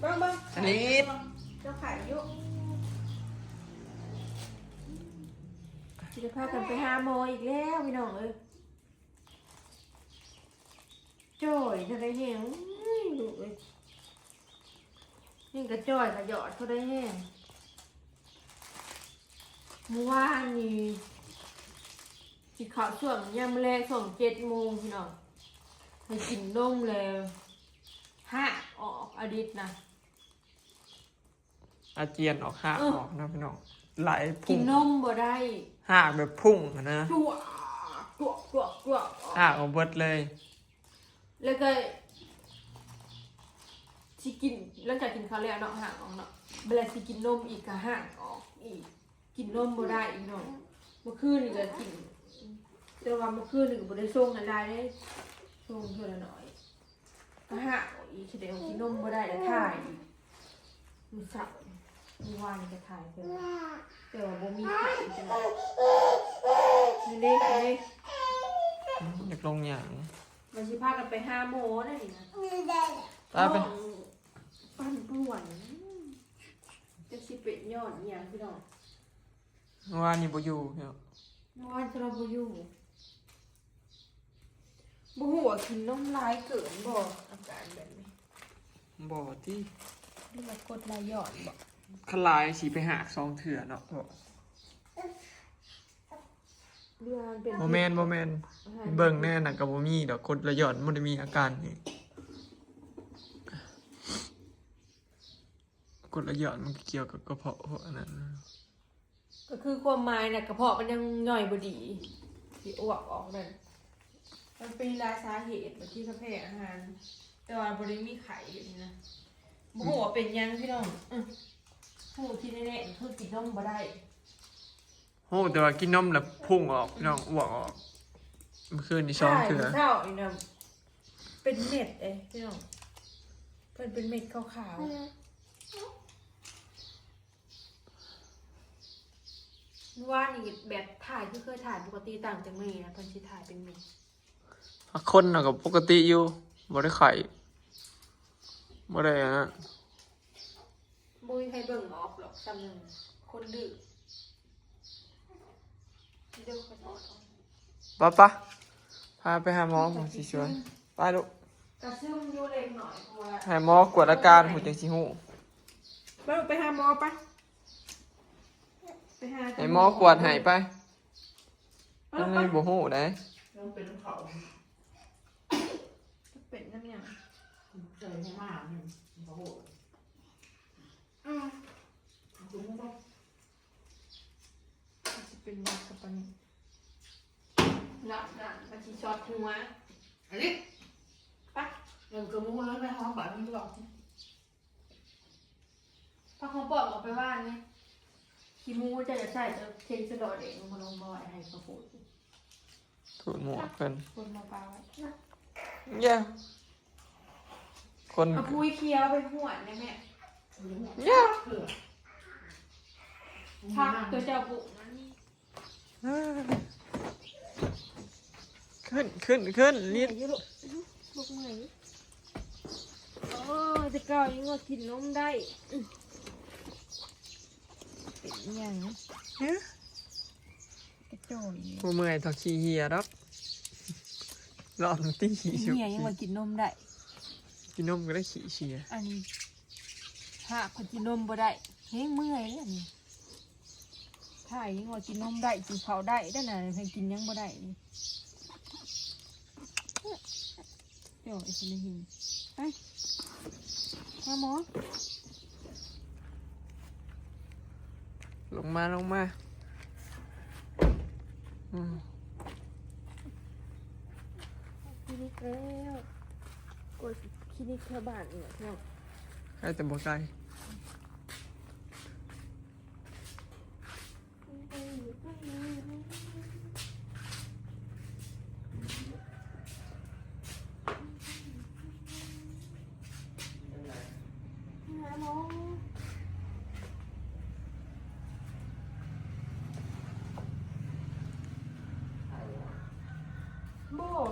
เบิ้งเบิ้งอันนี้ เจ้าขายอยุจะพากันไปหาหมออีกแล้วพี่น้องเอ้ยจ่อยเท่าไรแห้งอื้อลูกเอ้ยนี่กระจ่อยกระหยอดเท่าไรแห้งเมื่อวานนี่สิเขาช่วงยามแรกช่วงเจ็ดโมงพี่น้องให้กินนมแล้วห้าออกอาดิตนะ อาเจียนออกหักเออออกนะพี่น้องไหลกิพุ่นงนมบ่ได้หักแบบพุ่งอะนะตัวตัวตัวตัวหักออกเบิดเลย แล้วก็สิกินหลังจากกินข้าวแล้วเนาะห่างออกเนาะเวลาสิกินนมอีกก็ห่างออกอีก กินนมบ่ได้อีกเนาะเมื่อคืนนี่ก็กิน แต่ว่าเมื่อคืนนี่ก็บ่ได้ส่งอะไรได้ส่งเท่าละหน่อยก็ห่างออกอีกแสดงว่ากินนมบ่ได้แล้วถ่ายอีกมื้อเช้า มื้อวานนี่ก็ถ่ายเพิ่นแต่ว่าบ่มีไข่จังได๋นี่เด้นี่เด้อยากลงอย่างมันสิพากันไปห้าโมงนั่นนี่นะตาไปปั้นป่วนจะสิเป็ดยอดอหย่างพี่น้องเมื่อวานนี่บ่อยู่พี่น้องเมื่อวานจะเราบ่อยู่บ่หัวากินนมลายเกินบ่อาการแบบนี้บ่ที่หรือว่ากดลายยอดบ่ ขลายสีไปหักสองเถื่อเนาะเรือมันเป็นบ่แม่นบ่แม่นเบิ่งแน่น่ะก็บ่มีดอกกดระหย่อนบ่ได้มีอาการนี่กดระหย่อนมันก็เกี่ยวกับกระเพาะเพราะอันนั้นนะก็คือความหมายน่ะกระเพาะมันยังย่อยบ่ดีสิอ้วกออกนั่นมันเป็นหลายสาเหตุบางที่กระเพาะอาหาร แต่ว่าบ่ได้มีไข่แบบนี้นะบ่ฮู้ว่าเป็นหยังพี่น้อง อื้อฮู้ที่แน่ๆคือกินนมบ่ได้โหแต่ว่ากินนมแล้วพุ่งออกพี่น้องอ้วกออกเมื่อคืนนี่สองเถื่อใช่เท่าอีนะเป็นเม็ดเอ้ยพี่น้องเป็นเป็นเม็ดขาวๆว่านี่แบบถ่ายที่เคยถ่ายปกติต่างจากนี้นะเพิ่นสิถ่ายเป็นเม็ดคนน่ะก็ปกติอยู่บ่ได้ไข่บ่ได้อะนะ บ่มีใครเบิ่งออกหรอกซ้ำหนึงคนดื้อเดี๋ยวเขาบอกเอาปะปะพาไปหาหมอผมสิช่วยไปลูกกระซึมอยู่เล็กหน่อยเพราะว่าหาหมอกวดอาการหูจังสิหูไปลูกไปหาหมอไปไปหาให้หมอกวดให้ไปไปอัลูนกไปนี้บ่ฮู้ได้ต้องเป็นเขาเป็นน้ำหยังเจอให้มากนี่เขาโหด อืมคุณไม่ต้องมันจะเป็นวัดกับปานนี้หลับหลับมันจะช็อตหัวอันนี้ปะเดี๋ยวกระมุ้งแล้วไปห้องบ้านมันบอกพาของปลอมออกไปว่านนี่ขี้มูจะจะใส่จะเทงสะดอเด็กลงมาลงบ่อยให้เขาพูดถูดหมวกเพิ่นคนมาปลาไว้เย้คนเอาปุ้ยเคี้ยวไปหวดนะแม่ เย้เผื่อพักตัวเจ้าบุกนั่นขึ้นขึ้นขึ้นนิดอายุลูกลูกเมื่อยโอ้ยแต่เก่ายังว่ากินนมได้อื้อเป็นหยังเฮ้ยกระโจยบ่เมื่อยทอขี้เหียดอกรอบหนึงตีขี้ชุบเฮียยังว่ากินนมได้ กินนมก็ได้ขี้เชียอันนี้ ถ้าคนกินนมบ่ได้เฮ้ยเมื่อยเลยอันนี้ถ้ายังว่ากินนมได้กินข้าวได้ได้น่ะให้กินยังบ่ได้นี่เดี๋ยวไอ้สิได้หินไปมาหมอลงมาลงมาอืมคลินิกแล้วกดคลินิกแถวบ้านเนี่ยเนาะใกล้แต่บ่ไกลห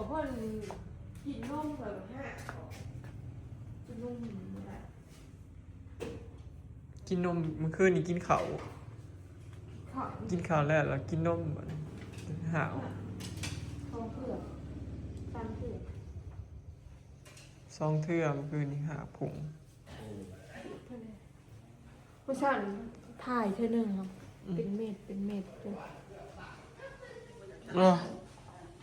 เพิ่นกินนมแบบห้ากินนมบ่ได้กินนมเมื่อคืนนี่กินข้าวขอกินข้าวแล้วแล้วกินนมบัดนี้หาวทองเผือกตันเผือกซองเทื่อเมื่อคืนนี่หาผงเพื่อนเลยผู้ชายถ่ายเธอหนึ่งครับ เป็นเม็ดเป็นเม็ดเลยอ๋อมีแบบยากบ่ไม่ยากเนาะยังเห็นหมอสิฮะ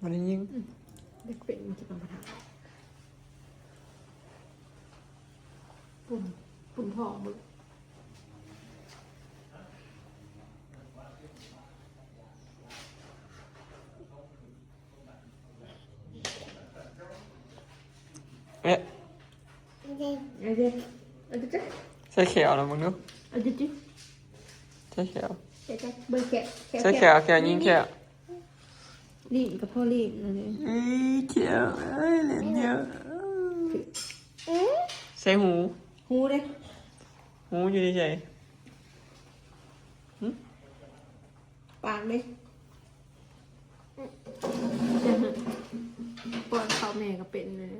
บเบื้องท้องท้องกับบริยังนักปลาลงไปวันนี้ยิงเด็กเป็นมันจะเป็นปัญหาปุ่นปุ่นท้องมึงเอ๊ะเอาเด็กเอาเด็กจ้ะใส่แขวแล้วมึงดูเอาเด็กจ้ะใส่แขวเด็กจ้ะเบอร์แกะใส่แขวแขวยิงแขว รีบกับพ่อรีบนั่นเองอีแขวเอ้ยเหรียญเยอะใส่หูหูเด้หูอยู่ในใจปากเด้ปอนข้าวแม่ก็เป็นเลย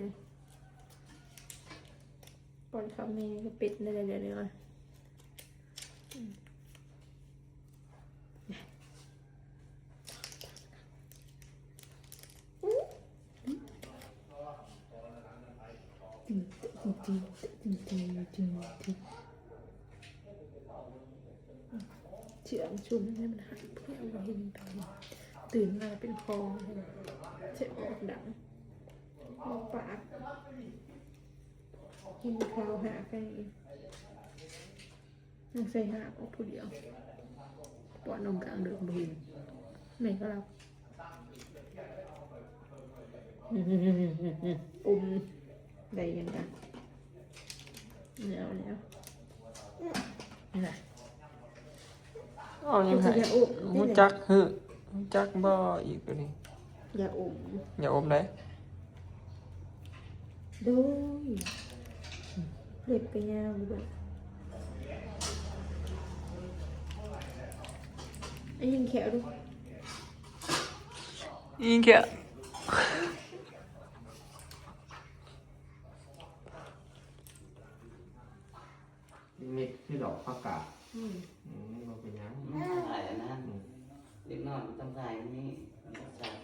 ปอนข้าวแม่ก็เป็นเลยเดี๋ยวเดี๋ยว เชื่อมชุมให้มันหายเพื่อเอาไว้เห็นตื่นมาเป็นคอเลยเจ็บออกดังออกปากเห็นขาวหาไปยังใส่หาออกผู้เดียวปวดนมกลางเดือดบินไหนก็รับอุ้มได้ยังไงเนี้ยเนี้ยนี่แหละ เอายังไงอย่าอุบหูจักฮึหูจักบ่อีกตัวนี้อย่าอมอย่าอมได้ดูเล็บก็ยาวด้วยไอ้ยิงแขวดูยิงแขวเม็ดคือดอกผักกาด อืม อืมมันเป็นหยัง ถ่ายอันนั้นเด็ก น้อยมันต้องถ่ายอันนี้มันต้องถ่าย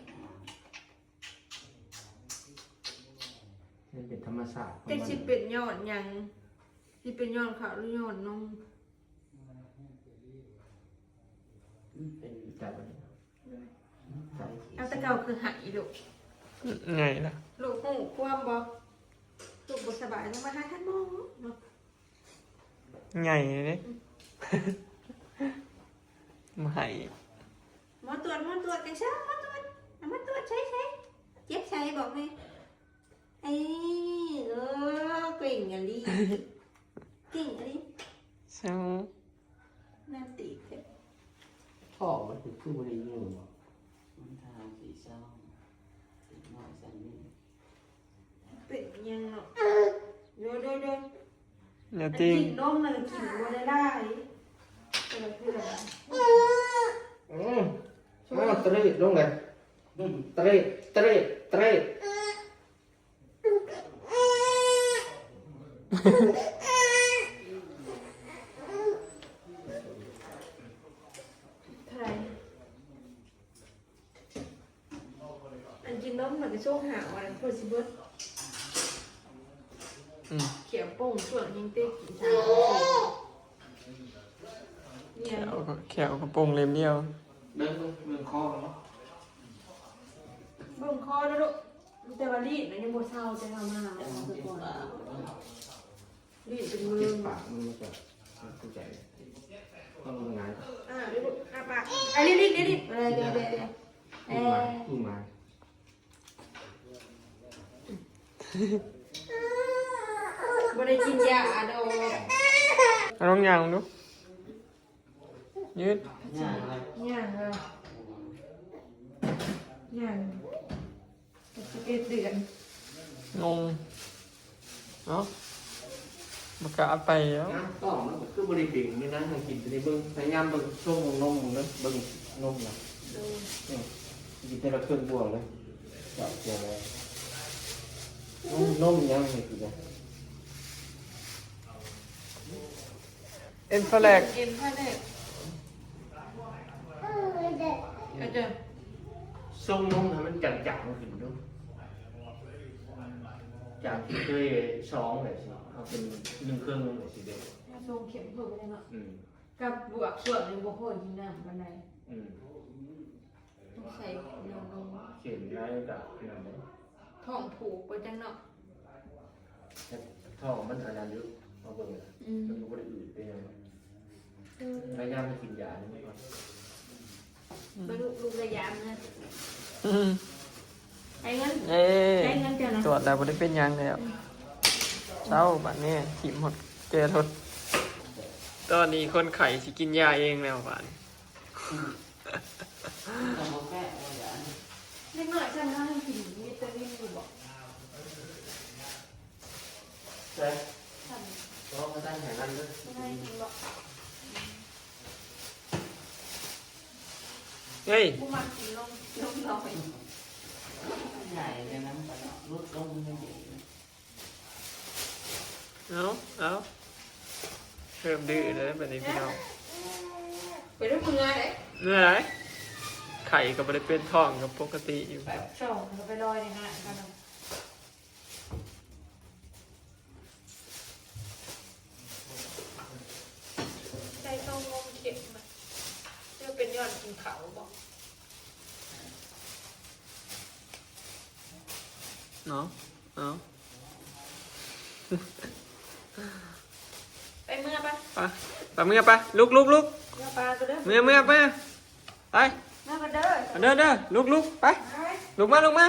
มันเป็นธรรมชาติของแต่มันสิเป็นยอดหยังสิเป็นยอดขาวหรือยอดนมมันเป็นจับไว้จับเอาแตะเก่าคือหายลูกไงล่ะลูกหูความบ่ลูกบ่สบายต้องมาหาท่านหมอเนาะไงเลยมาให้ หมอตรวจหมอตรวจกันซะหมอตรวจเอามาตรวจใช้ใช้เจ็บใช้บอกแม่ไอ้เออเก่งอะลีเก่งอะลีเช้าน้ำตีเสร็จท่อมันคือคือบริยูมันทางสีเศร้าเด็กน้อยสันนี่เป็นยังเนาะโดยโดยโดยอย่าอันติ้งกินนมมันกินบ่ได้ได้เออคืออะไร อืมอ้าวตรีดลงเลยตรีดตรีดตรีดเท่าไหร่อันกินนมมันก็ช่วงหาวันพอสิเบิดอืมเขียวโป่งส่วนยังเต้กินชาเนี่ยแขวก็แขวกระโปรงเล็มเดียว เดินเดินคอกันเนาะเบิ่งคอแล้วลูกแต่ว่ารีดมันยังบ่เศร้าจะทำมาหาจะหมมัอนสักเจ็บก่อนปากรีดเป็นมืเจ็อบปากมันจะเข้าใจต้องทำงานอ่ารีดอะปากอะรีดรีดรีดรีดอะไรเดี๋ยวเดี๋ยวเดี๋ยวเอพูดมาอบ่ได้กินยาดอกเอาลองยางดูยืดง่ายเลยย่างเลยย่างสิบ เอ็ดเดือนงงเนาะมากาไปแล้วน้ำต้องมันก็คือบริเวณนี่นะทางกินจะได้เบิ่งพยายามเบิ่งช่วงนมมึงเด้อเบิ่งนมนะนี่กินแต่ละเครื่องบวงเลยจับเจียวเลยนมนมยังไงกินอะเอ็นฟลกเอ็นผ้าแดกอาจจะทรงนมให้มันจังจังๆขึ้นดู จากที่เคยสองเลยสิเอาเป็นหนึ่งเครื่องเลยสิเด็กทรงเข็มเพิ่มไปเลยเนาะอืมกับบวกส่วนหนึ่งบวกโคตรกินน้ำบันไดอืมต้องใส่แนวลงเขียนได้กับนั่นเลยท้องผูกไปจังเนาะท่อมันอันนั้นอยู่เอาเบิ่งเลยอืมมันก็บ่ได้อืดไปยังพยายามไปกินยานี่ก่อนไปลูกลูกระยำนะ อืม ใช้เงินเอ้ใช้เงินเจ้านะตรวจแล้วบ่ได้เป็นหยังแล้วเช้าบัดนี้ขีมหมดเจอทด ตอนนี้คนไข้สิกินยาเองแล้วบาดต้องมาแก้เอาอย่างเล็กน้อยฉันน่าจะกินวิตามินอยู่บอกใช่ฉันเพราะเขาตั้งแห่งนั้นเลยไม่ได้กินหรอกเฮ้ย กูมากินนมนมลอย ง่ายเลยนะมันลุดลงไม่ดีเอาเอาเพิ่มดื้อเลยแบบนี้พี่น้องไปด้วยมือเลยเมื่อไหรไข่ก็บ่ได้เป็นท้องกับปกติอยู่แบบส่งแล้วไปลอยในหน้ากันเนาะใส่ต้องงมเข็มอะเจะเป็นยอดกินเขาบอก เนาะเนาะไปเมื่อปะไปไปเมื่อไปลุกลุกลุกเมื่อปลาก็เด้อเมื่อเมื่อไปไปเมื่อกันเด้อเดินเดินลุกลุกไปไปลุกมาลุกมา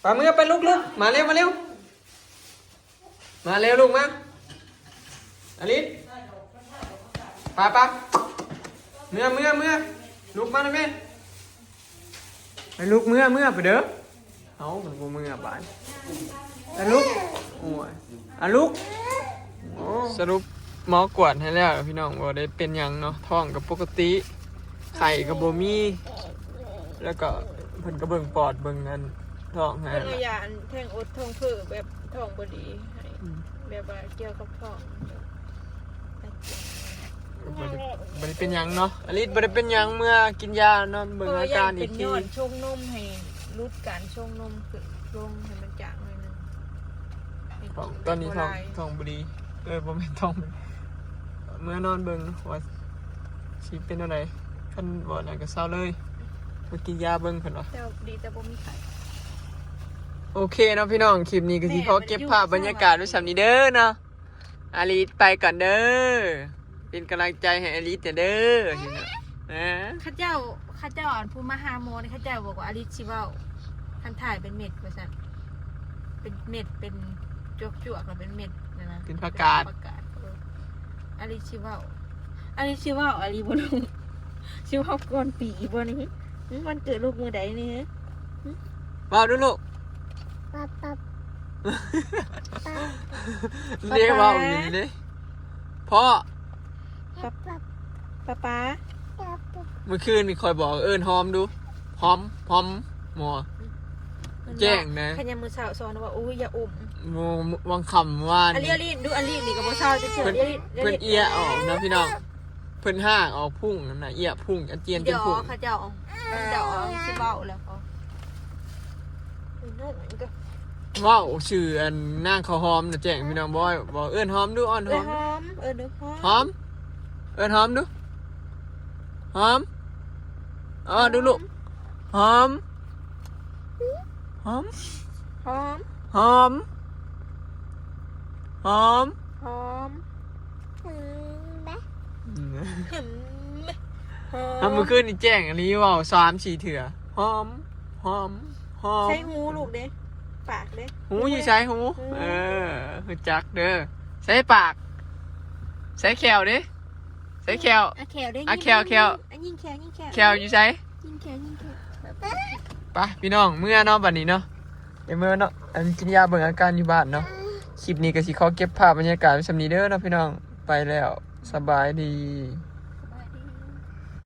ไปเมื่อไปลุกลุกมาเร็วมาเร็วมาเร็วลุกมาอลิสไปไปเมื่อเมื่อเมื่อลุกมาหน่อยแม่ ไปลุกเมื่อเมื่อไปเด้อเอามันกูเมื่อบานอะลุกโอ้ยอะลุกโอ้สรุปหมอกวดให้แล้วพี่น้องว่าได้เป็นหยังเนาะท้องกับปกติ ไข่กับโบมีแล้วก็เพิ่นก็เบิ่งปอดเบิ่งอันท้องให้เพิ่นเอายาอันแท่งอดทองเผือแบบทองบดีให้แบบว่าเกี่ยวกับทอง บ่ได้บ่ได้เป็นหยังเนาะอลิสบ่ได้เป็นหยังเมื่อกินยานอนเบิ่งอาการอีกเป็นทียอดชงนมให้รุดการชงนมขึ้นลงให้มันจางหน่อยหนึงให้ท้องตอนนี้ท้องบ่ลายท้องบ่ดีเออบ่แม่นท้องบ่ดีเมื่อนอนเบิ่งว่าสิเป็นอะไรคันบ่นั่นก็เศร้าเลยมากินยาเบิ่งเพิ่นว่าแต่ดีแต่บ่มีไข่ โอเคเนาะพี่น้องคลิปนี้ก็สิขอเก็บภาพบรรยากาศไว้สำนี้เด้อเนาะอาลิสไปก่อนเด้อ เป็นกำลังใจให้อาลิสเด้อนี่นะนะข้าเจ้าข้าเจ้าอ่านผู้มาหาโมนี่ข้าเจ้าบอกว่าอลิชิเว้าคันถ่ายเป็นเม็ดว่าซั่นเป็นเม็ดเป็นจวกจวกๆแล้วเป็นเม็ดนะนะเป็นผักกาดผักกาดเอออลิชิเว้าอลิชิเว้าอลิบ่ลงชิเว้าก่อนปีบ่นี่หึวันเกิดลูกมือใดนี่ฮะว้าวดูลูกปั๊บปั๊บเรียกว่าวอย่างนี้เลยพ่อ ปั๊บปั๊บป๊าป๊าเมื่อคืนนี่คอยบอกเอิญหอมดูหอมหอมหมอแจ้งนะขยามมือสาวสอนว่าอุ้ยอย่าอุ้มโมวังคำว่าอันนี่นี้อันนี้ดูอันนี้นี่กับบ่สาวจะเชื่อเพิ่นอันนี้เพิ่นเอียออกนะพี่น้องเพิ่นห้างออกพุ่งนั่นนะเอียพุ่งอาเจียนเป็เดี๋นยวพุ่งเขาเจ้าเดี๋ยวสิเว้าแล้วเขาเออนั่นมันก็ว้าวชื่ออันนางเขาวหอมนะแจ้งพี่น้องบอยบอกเอิญหอมดูอ่อนเอหออมหอมเออเด้อหอมหอม เอิญหอมดู หอมอ๋อดูลูก หอม หอม หอม หอม หอม หอมอืมหึมหอถ้ามเมื่อคืนนี่แจ้งอันนี้เว่าสามสี่เถื่อหอม หอม หอม ใช้หูลูกเด้ปากเด้หูอยู่ใช้หู เออหูจักเด้อ ใช้ปากใส่แขวดิ ใส่แขวอะแขวได้อะแขวแขวอะยิงแขวยิงแขวแขวอยู่ใส่ยิงแขวยิงแขวไปพี่น้องเมื่อเนาะบัดนี้เนาะเดี๋ยวเมื่อเนาะอันกินยาเบิ่งอาการอยู่บ้านเนาะคลิปนี้ก็สิขอเก็บภาพบรรยากาศไว้สำนี้เด้อเนาะพี่น้องไปแล้วสบายดี